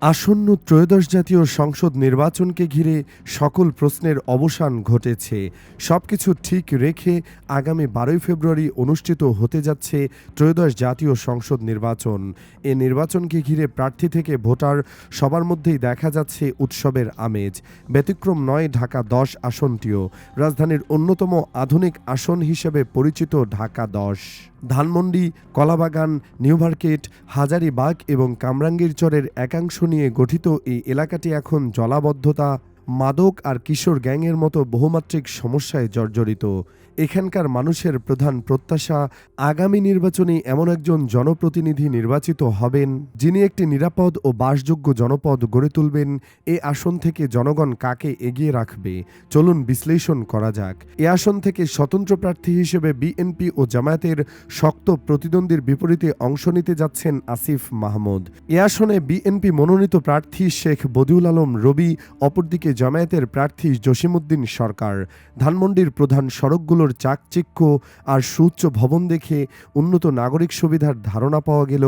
আসন্ন ত্রয়োদশ জাতীয় সংসদ নির্বাচনকে ঘিরে সকল প্রশ্নের অবসান ঘটেছে। সবকিছু ঠিক রেখে আগামী বারোই ফেব্রুয়ারি অনুষ্ঠিত হতে যাচ্ছে ত্রয়োদশ জাতীয় সংসদ নির্বাচন। এ নির্বাচনকে ঘিরে প্রার্থী থেকে ভোটার সবার মধ্যেই দেখা যাচ্ছে উৎসবের আমেজ। ব্যতিক্রম নয়, ঢাকা দশ আসনটিও। রাজধানীর অন্যতম আধুনিক আসন হিসেবে পরিচিত ঢাকা দশ। ধানমন্ডি কলাবাগান নিউ মার্কেট হাজারিবাগ এবং কামরাঙ্গীরচরের একাংশ নিয়ে গঠিত এই এলাকাটি এখন জলাবদ্ধতা মাদক আর কিশোর গ্যাংয়ের মতো বহুমাত্রিক সমস্যায় জর্জরিত। এখানকার মানুষের প্রধান প্রত্যাশা, আগামী নির্বাচনে এমন একজন জনপ্রতিনিধি নির্বাচিত হবেন, যিনি একটি নিরাপদ ও বাসযোগ্য জনপদ গড়ে তুলবেন, এ আসন থেকে জনগণ কাকে এগিয়ে রাখবে? চলুন বিশ্লেষণ করা যাক। এ আসন থেকে স্বতন্ত্র প্রার্থী হিসেবে বিএনপি ও জামায়াতের শক্ত প্রতিদ্বন্দ্বীর বিপরীতে অংশ নিতে যাচ্ছেন আসিফ মাহমুদ। এ আসনে বিএনপি মনোনীত প্রার্থী শেখ বদিউল আলম রবি, অপরদিকে জামায়াতের প্রার্থী জসিমউদ্দিন সরকার। ধানমন্ডির প্রধান সড়কগুলোর চাকচিক্য আর সুউচ্চ ভবন দেখে উন্নত নাগরিক সুবিধার ধারণা পাওয়া গেল।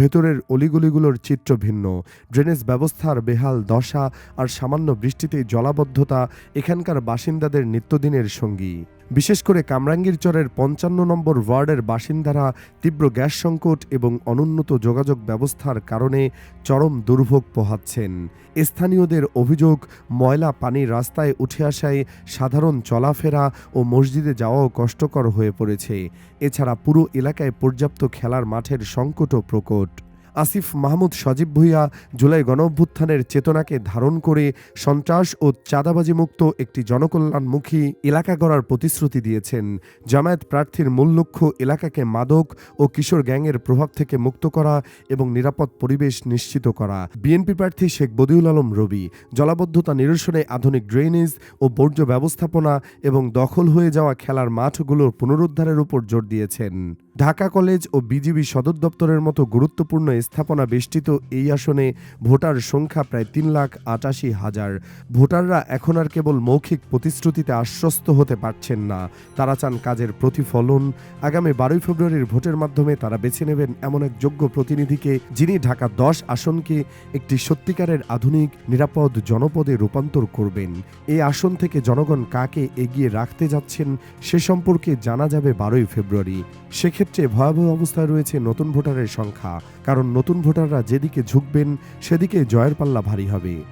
ভেতরের অলিগুলিগুলোর চিত্র ভিন্ন। ড্রেনেজ ব্যবস্থার বেহাল দশা আর সামান্য বৃষ্টিতে জলাবদ্ধতা এখানকার বাসিন্দাদের নিত্যদিনের সঙ্গী। বিশেষ করে কামরাঙ্গীর চরের পঞ্চান্ন নম্বর ওয়ার্ডের বাসিন্দারা তীব্র গ্যাস সংকট এবং অনুন্নত যোগাযোগ ব্যবস্থার কারণে চরম দুর্ভোগ পোহাচ্ছেন। স্থানীয়দের অভিযোগ, ময়লা পানি রাস্তায় উঠে আসায় সাধারণ চলাফেরা ও মসজিদে যাওয়াও কষ্টকর হয়ে পড়েছে। এছাড়া পুরো এলাকায় পর্যাপ্ত খেলার মাঠের সংকটও প্রকট। আসিফ মাহমুদ সজীব ভুইয়া জুলাই গণঅভ্যুত্থানের চেতনাকে ধারণ করে সন্ত্রাস ও চাঁদাবাজি মুক্ত একটি জনকল্যাণমুখী এলাকা গড়ার প্রতিশ্রুতি দিয়েছেন। জামায়াত প্রার্থীর মূল লক্ষ্য এলাকাকে মাদক ও কিশোর গ্যাংয়ের প্রভাব থেকে মুক্ত করা এবং নিরাপদ পরিবেশ নিশ্চিত করা। বিএনপি প্রার্থী শেখ বদিউল আলম রবি, জলাবদ্ধতা নিরসনে আধুনিক ড্রেনেজ ও বর্জ্য ব্যবস্থাপনা এবং দখল হয়ে যাওয়া খেলার মাঠগুলোর পুনরুদ্ধারের উপর জোর দিয়েছেন। ঢাকা কলেজ ও বিজিবি সদর দপ্তরের মতো গুরুত্বপূর্ণ স্থাপনা বেষ্টিত এই আসনে ভোটার সংখ্যা প্রায় তিন লাখ আটাশি হাজার। ভোটাররা এখন আর কেবল মৌখিক প্রতিশ্রুতিতে আশ্বস্ত হতে পারছেন না। তারা চান কাজের প্রতিফলন। আগামী বারোই ফেব্রুয়ারির ভোটের মাধ্যমে তারা বেছে নেবেন এমন এক যোগ্য প্রতিনিধিকে, যিনি ঢাকা দশ আসনকে একটি সত্যিকারের আধুনিক, নিরাপদ জনপদে রূপান্তর করবেন। এই আসন থেকে জনগণ কাকে এগিয়ে রাখতে যাচ্ছেন, সে সম্পর্কে জানা যাবে বারোই ফেব্রুয়ারি। সেক্ষেত্রে ভয়াবহ অবস্থায় রয়েছে নতুন ভোটারের সংখ্যা। কারণ নতুন ভোটাররা যেদিকে ঝুঁকবেন, সেদিকে জয়ের পাল্লা ভারী হবে।